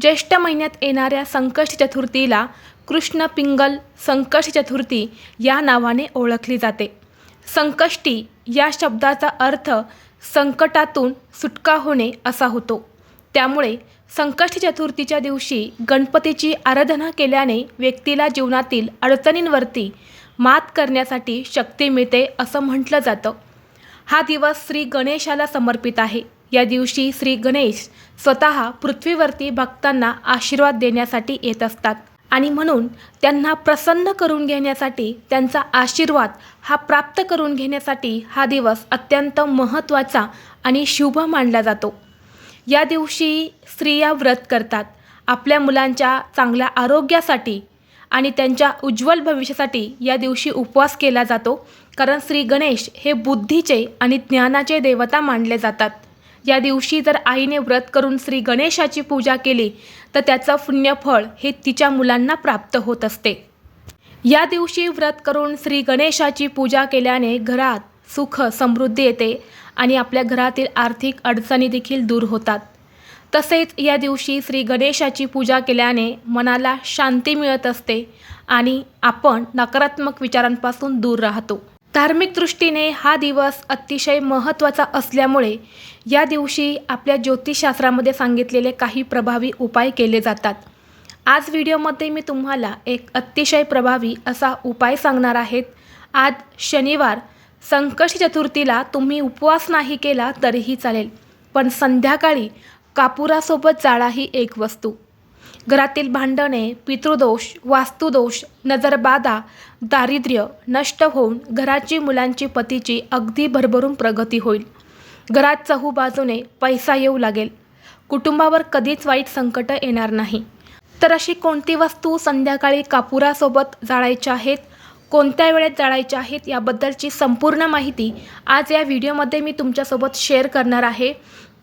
ज्येष्ठ महिन्यात येणाऱ्या संकष्टी चतुर्थीला कृष्ण पिंगल संकष्टी चतुर्थी या नावाने ओळखली जाते. संकष्टी या शब्दाचा अर्थ संकटातून सुटका होणे असा होतो. त्यामुळे संकष्टी चतुर्थीच्या दिवशी गणपतीची आराधना केल्याने व्यक्तीला जीवनातील अडचणींवरती मात करण्यासाठी शक्ती मिळते असं म्हटलं जातं. हा दिवस श्री गणेशाला समर्पित आहे. या दिवशी श्री गणेश स्वतः पृथ्वीवरती भक्तांना आशीर्वाद देण्यासाठी येत असतात. आणि म्हणून त्यांना प्रसन्न करून घेण्यासाठी त्यांचा आशीर्वाद हा प्राप्त करून घेण्यासाठी हा दिवस अत्यंत महत्त्वाचा आणि शुभ मानला जातो. या दिवशी स्त्रिया व्रत करतात. आपल्या मुलांच्या चांगल्या आरोग्यासाठी आणि त्यांच्या उज्ज्वल भविष्यासाठी या दिवशी उपवास केला जातो कारण श्री गणेश हे बुद्धीचे आणि ज्ञानाचे देवता मानले जातात. या दिवशी जर आईने व्रत करून श्री गणेशाची पूजा केली तर त्याचं पुण्यफळ हे तिच्या मुलांना प्राप्त होत असते. या दिवशी व्रत करून श्री गणेशाची पूजा केल्याने घरात सुख समृद्धी येते आणि आपल्या घरातील आर्थिक अडचणी देखील दूर होतात. तसेच या दिवशी श्री गणेशाची पूजा केल्याने मनाला शांती मिळत असते आणि आपण नकारात्मक विचारांपासून दूर राहतो. धार्मिक दृष्टीने हा दिवस अतिशय महत्त्वाचा असल्यामुळे या दिवशी आपल्या ज्योतिषशास्त्रामध्ये सांगितलेले काही प्रभावी उपाय केले जातात. आज व्हिडिओमध्ये मी तुम्हाला एक अतिशय प्रभावी असा उपाय सांगणार आहेत. आज शनिवार संकष्टी चतुर्थीला तुम्ही उपवास नाही केला तरीही चालेल पण संध्याकाळी कापुरासोबत जाळा ही एक वस्तू. घरातील भांडणे पितृदोष वास्तुदोष नजरबाधा दारिद्र्य नष्ट होऊन घराची मुलांची पतीची अगदी भरभरून प्रगती होईल. घरात चहू बाजूने पैसा येऊ लागेल. कुटुंबावर कधीच वाईट संकट येणार नाही. तर अशी कोणती वस्तू संध्याकाळी कापुरासोबत जाळायच्या आहेत? कोणत्या वेळेत जाळायच्या आहेत? याबद्दलची संपूर्ण माहिती आज या व्हिडिओमध्ये मी तुमच्यासोबत शेअर करणार आहे.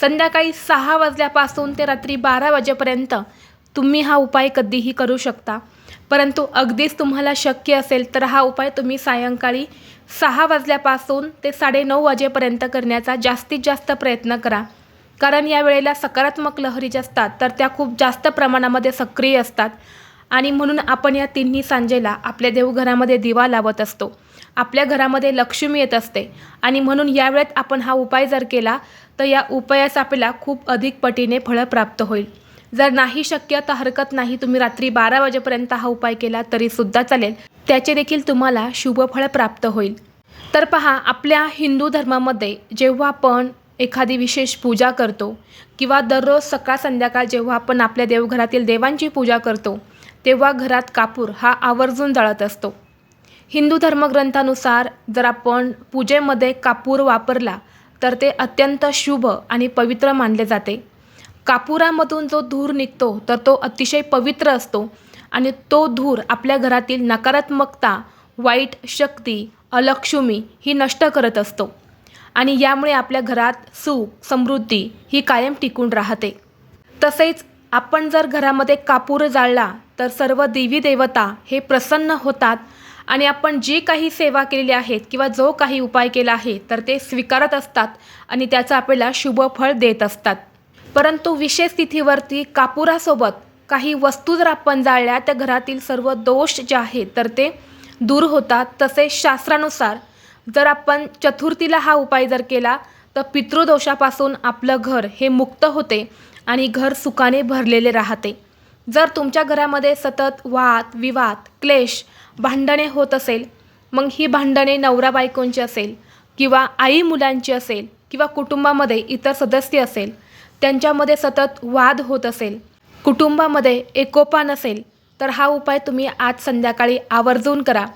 संध्याकाळी सहा वाजल्यापासून ते रात्री बारा वाजेपर्यंत तुम्ही हा उपाय कधीही करू शकता. परंतु अगदीच तुम्हाला शक्य असेल तर हा उपाय तुम्ही सायंकाळी सहा वाजल्यापासून ते साडेनऊ वाजेपर्यंत करण्याचा जास्तीत जास्त प्रयत्न करा. कारण या वेळेला सकारात्मक लहरी ज्या असतात तर त्या खूप जास्त प्रमाणामध्ये सक्रिय असतात. आणि म्हणून आपण या तिन्ही सांजेला आपल्या देवघरामध्ये दिवा लावत असतो. आपल्या घरामध्ये लक्ष्मी येत असते. आणि म्हणून यावेळेत आपण हा उपाय जर केला तर या उपायास आपल्याला खूप अधिक पटीने फळं प्राप्त होईल. जर नाही शक्य तर हरकत नाही. तुम्ही रात्री बारा वाजेपर्यंत हा उपाय केला तरीसुद्धा चालेल. त्याचे देखील तुम्हाला शुभफळ प्राप्त होईल. तर पहा आपल्या हिंदू धर्मामध्ये जेव्हा आपण एखादी विशेष पूजा करतो किंवा दररोज सकाळ संध्याकाळ जेव्हा आपण आपल्या देवघरातील देवांची पूजा करतो तेव्हा घरात कापूर हा आवर्जून जाळत असतो. हिंदू धर्मग्रंथानुसार जर आपण पूजेमध्ये कापूर वापरला तर ते अत्यंत शुभ आणि पवित्र मानले जाते. कापुरामधून जो धूर निघतो तर तो अतिशय पवित्र असतो आणि तो धूर आपल्या घरातील नकारात्मकता वाईट शक्ती अलक्ष्मी ही नष्ट करत असतो आणि यामुळे आपल्या घरात सुख समृद्धी ही कायम टिकून राहते. तसेच आपण जर घरामध्ये कापूर जाळला तर सर्व देवी देवता हे प्रसन्न होतात आणि आपण जी काही सेवा केलेली आहेत किंवा जो काही उपाय केला आहे तर ते स्वीकारत असतात आणि त्याचं आपल्याला शुभ फळ देत असतात. परंतु विशेष तिथीवरती कापुरासोबत काही वस्तू जर आपण जाळल्या त्या घरातील सर्व दोष जे आहेत तर ते दूर होतात. तसेच शास्त्रानुसार जर आपण चतुर्थीला हा उपाय जर केला तर पितृदोषापासून आपलं घर हे मुक्त होते आणि घर सुखाने भरलेले राहते. जर तुमच्या घरामध्ये सतत वाद विवाद क्लेश भांडणे होत असेल मग ही भांडणे नवरा बायकोंची असेल किंवा आई मुलांची असेल किंवा कुटुंबामध्ये इतर सदस्य असेल त्यांच्यामध्ये सतत वाद होत असेल कुटुंबामध्ये एकोपा नसेल तर हा उपाय तुम्ही आज संध्याकाळी आवर्जून करा.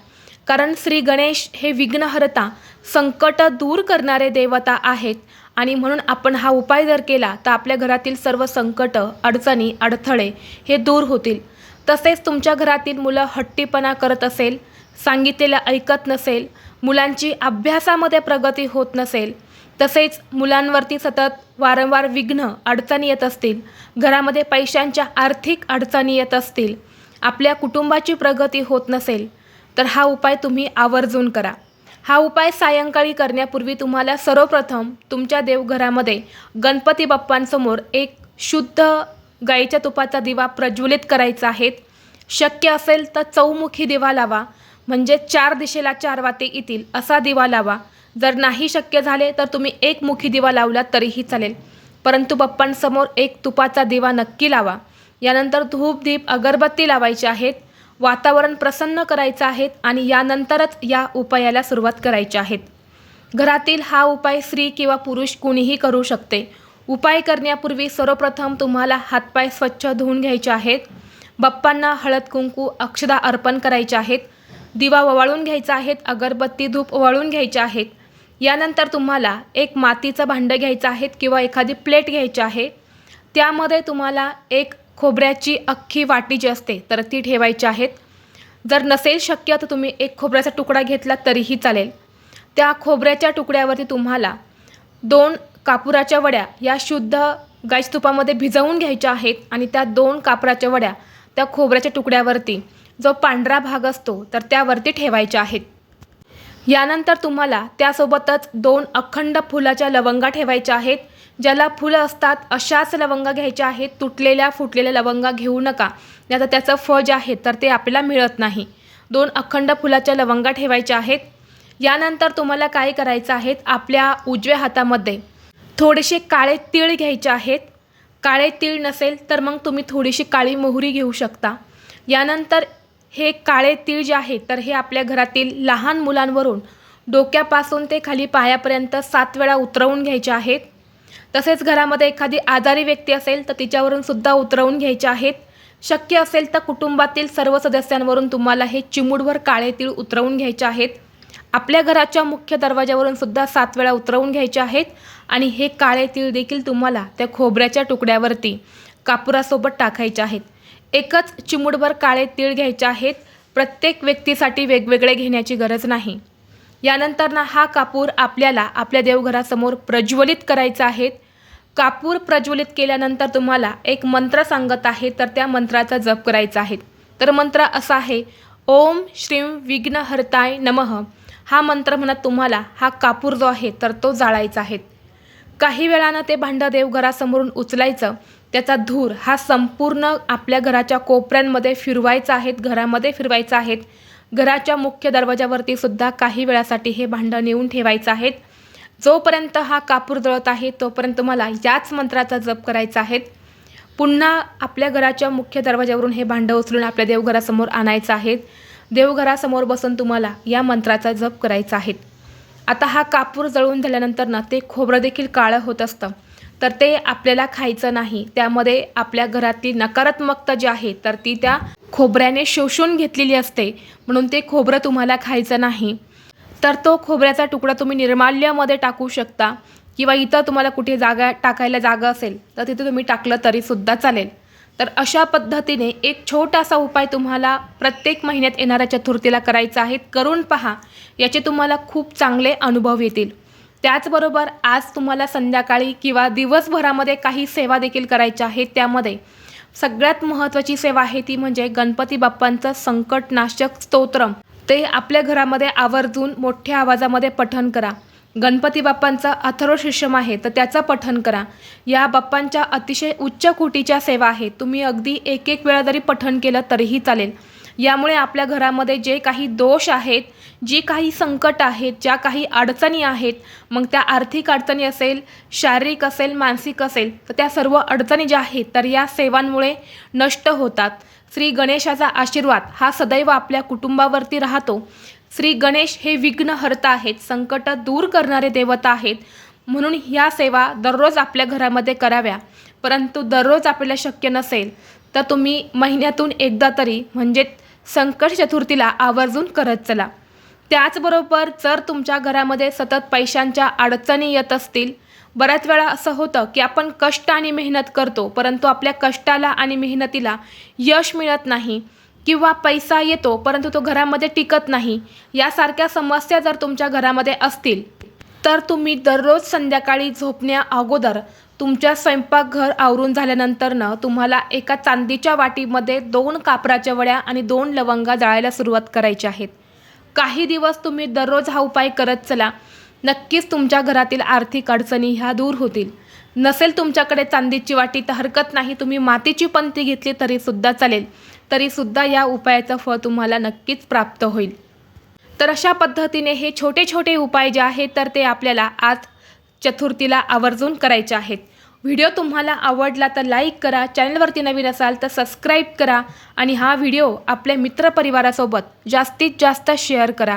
कारण श्री गणेश हे विघ्नहर्ता संकट दूर करणारे देवता आहेत आणि म्हणून आपण हा उपाय जर केला तर आपल्या घरातील सर्व संकट अडचणी अडथळे हे दूर होतील. तसेच तुमच्या घरातील मुलं हट्टीपणा करत असेल सांगितलेलं ऐकत नसेल मुलांची अभ्यासामध्ये प्रगती होत नसेल तसेच मुलांवरती सतत वारंवार विघ्न अडचणी येत असतील घरामध्ये पैशांच्या आर्थिक अडचणी येत असतील आपल्या कुटुंबाची प्रगती होत नसेल तर हा उपाय तुम्ही आवर्जून करा. हा उपाय सायंकाळी करण्यापूर्वी तुम्हाला सर्वप्रथम तुमच्या देवघरामध्ये गणपती बाप्पांसमोर एक शुद्ध गाईच्या तुपाचा दिवा प्रज्वलित करायचा आहे. शक्य असेल तर चौमुखी दिवा लावा म्हणजे चार दिशेला चार वाते येतील असा दिवा लावा. जर नाही शक्य झाले तर तुम्ही एक मुखी दिवा लावला तरीही चालेल. परंतु बाप्पांसमोर एक तुपाचा दिवा नक्की लावा. यानंतर धूप दीप अगरबत्ती लावायची आहेत. वातावरण प्रसन्न करायचं आहे आणि यानंतरच या उपायाला सुरुवात करायची आहेत घरातील हा उपाय स्त्री किंवा पुरुष कुणीही करू शकते. उपाय करण्यापूर्वी सर्वप्रथम तुम्हाला हातपाय स्वच्छ धुवून घ्यायचे आहेत. बाप्पांना हळद कुंकू अक्षदा अर्पण करायचे आहेत. दिवा ओवाळून घ्यायचा आहेत अगरबत्ती धूप ओवाळून घ्यायचे आहेत. यानंतर तुम्हाला एक मातीचं भांडं घ्यायचं आहे किंवा एखादी प्लेट घ्यायची आहे. त्यामध्ये तुम्हाला एक खोबऱ्याची अख्खी वाटी जी असते तर ती ठेवायची आहेत. जर नसेल शक्य तर तुम्ही एक खोबऱ्याचा तुकडा घेतला तरीही चालेल. त्या खोबऱ्याच्या तुकड्यावरती तुम्हाला दोन कापुराच्या वड्या या शुद्ध गाईच तुपामध्ये भिजवून घ्यायच्या आहेत आणि त्या दोन कापराच्या वड्या त्या खोबऱ्याच्या तुकड्यावरती जो पांढरा भाग असतो तर त्यावरती ठेवायच्या आहेत. यानंतर तुम्हाला त्यासोबतच दोन अखंड फुलाच्या लवंगा ठेवायच्या आहेत. ज्याला फुलं असतात अशाच लवंगा घ्यायच्या आहेत तुटलेल्या फुटलेल्या लवंगा घेऊ नका. नाही तर त्याचं फळ जे आहे तर ते आपल्याला मिळत नाही. दोन अखंड फुलाच्या लवंगा ठेवायच्या आहेत. यानंतर तुम्हाला काय करायचं आहेत आपल्या उजव्या हातामध्ये थोडेसे काळे तीळ घ्यायचे आहेत. काळे तीळ नसेल तर मग तुम्ही थोडीशी काळी मोहरी घेऊ शकता. यानंतर हे काळे तीळ जे आहे तर हे आपल्या घरातील लहान मुलांवरून डोक्यापासून ते खाली पायापर्यंत सात वेळा उतरवून घ्यायचे आहेत. तसेच घरामध्ये एखादी आजारी व्यक्ती असेल तर तिच्यावरून सुद्धा उतरवून घ्यायचे आहेत. शक्य असेल तर कुटुंबातील सर्व सदस्यांवरून तुम्हाला हे चिमूडभर काळे तीळ उतरवून घ्यायचे आहेत. आपल्या घराच्या मुख्य दरवाज्यावरून सुद्धा सात वेळा उतरवून घ्यायचे आहेत आणि हे काळे तीळ देखील तुम्हाला त्या खोबऱ्याच्या तुकड्यावरती कापुरासोबत टाकायचे आहेत. एकच चिमूडभर काळे तीळ घ्यायचे आहेत. प्रत्येक व्यक्तीसाठी वेगवेगळे घेण्याची गरज नाही. यानंतर ना हा कापूर आपल्याला आपल्या देवघरासमोर प्रज्वलित करायचा आहे. कापूर प्रज्वलित केल्यानंतर तुम्हाला एक मंत्र सांगत आहे तर त्या मंत्राचा जप करायचा आहे. तर मंत्र असा आहे ओम श्रीम विघ्नहर्ताय नमः. हा मंत्र म्हणत तुम्हाला हा कापूर जो आहे तर तो जाळायचा आहे. काही वेळानं ते भांडं देवघरासमोरून उचलायचं. त्याचा धूर हा संपूर्ण आपल्या घराच्या कोपऱ्यांमध्ये फिरवायचा आहेत घरामध्ये फिरवायचा आहेत घराच्या मुख्य दरवाजावरती सुद्धा काही वेळासाठी हे भांडं नेऊन ठेवायचं आहेत जोपर्यंत हा कापूर जळत आहे तोपर्यंत मला याच मंत्राचा जप करायचा आहे. पुन्हा आपल्या घराच्या मुख्य दरवाजावरून हे भांडं उचलून आपल्या देवघरासमोर आणायचं आहे. देवघरासमोर बसून तुम्हाला या मंत्राचा जप करायचा आहे. आता हा कापूर जळून झाल्यानंतर ना ते खोबरं देखील काळं होत असतं. तर ते आपल्याला खायचं नाही. त्यामध्ये आपल्या घरातली नकारात्मकता जी आहे तर ती त्या खोबऱ्याने शोषून घेतलेली असते. म्हणून ते खोबरं तुम्हाला खायचं नाही. तर तो खोबऱ्याचा तुकडा तुम्ही निर्माल्यामध्ये टाकू शकता किंवा इथं तुम्हाला कुठे जागा टाकायला जागा असेल तर तिथे तुम्ही टाकलं तरीसुद्धा चालेल. तर अशा पद्धतीने एक छोटासा उपाय तुम्हाला प्रत्येक महिन्यात येणाऱ्या चतुर्थीला करायचा आहे. करून पहा याचे तुम्हाला खूप चांगले अनुभव येतील. त्याचबरोबर आज तुम्हाला संध्याकाळी किंवा दिवसभरामध्ये काही सेवा देखील करायच्या आहेत त्यामध्ये. सगळ्यात महत्त्वाची सेवा आहे ती म्हणजे गणपती बाप्पांचं संकटनाशक स्तोत्रम. ते आपल्या घरामध्ये आवर्जून मोठ्या आवाजामध्ये पठण करा. गणपती बाप्पांचा अथर्व शिष्यम आहे तर त्याचं पठण करा. या बाप्पांच्या अतिशय उच्च कोटीच्या सेवा आहे. तुम्ही अगदी एक एक वेळा जरी पठण केलं तरीही चालेल. यामुळे आपल्या घरामध्ये जे काही दोष आहेत जी काही संकट आहेत ज्या काही अडचणी आहेत मग त्या आर्थिक अडचणी असेल शारीरिक असेल मानसिक असेल तर त्या सर्व अडचणी ज्या आहेत तर या सेवांमुळे नष्ट होतात. श्री गणेशाचा आशीर्वाद हा सदैव आपल्या कुटुंबावरती राहतो. श्री गणेश हे विघ्नहर्ता आहेत संकट दूर करणारे देवता आहेत. म्हणून ह्या सेवा दररोज आपल्या घरामध्ये कराव्या. परंतु दररोज आपल्याला शक्य नसेल तर तुम्ही महिन्यातून एकदा तरी म्हणजे संकट चतुर्थीला आवर्जून करत चला. त्याचबरोबर जर तुमच्या घरामध्ये सतत पैशांच्या अडचणी येत असतील बऱ्याच वेळा असं होतं की आपण कष्ट आणि मेहनत करतो परंतु आपल्या कष्टाला आणि मेहनतीला यश मिळत नाही किंवा पैसा येतो परंतु तो घरामध्ये टिकत नाही. यासारख्या समस्या जर तुमच्या घरामध्ये असतील तर तुम्ही दररोज संध्याकाळी झोपण्या अगोदर तुमच्या स्वयंपाकघर आवरून झाल्यानंतरनं तुम्हाला एका चांदीच्या वाटीमध्ये दोन कापराच्या वड्या आणि दोन लवंगा जाळायला सुरुवात करायची आहेत. काही दिवस तुम्ही दररोज हा उपाय करत चला. नक्कीच तुमच्या घरातील आर्थिक अडचणी ह्या दूर होतील. नसेल तुमच्याकडे चांदीची वाटी तर हरकत नाही. तुम्ही मातीची पंती घेतली तरीसुद्धा चालेल. तरीसुद्धा या उपायाचं फळ तुम्हाला नक्कीच प्राप्त होईल. तर अशा पद्धतीने हे छोटे छोटे उपाय जे आहेत तर ते आपल्याला आज चतुर्थीला आवर्जून करायचे आहेत. व्हिडिओ तुम्हाला आवडला तर लाईक करा चॅनलवरती नवीन असाल तर सबस्क्राईब करा आणि हा व्हिडिओ आपल्या मित्रपरिवारासोबत जास्तीत जास्त शेअर करा.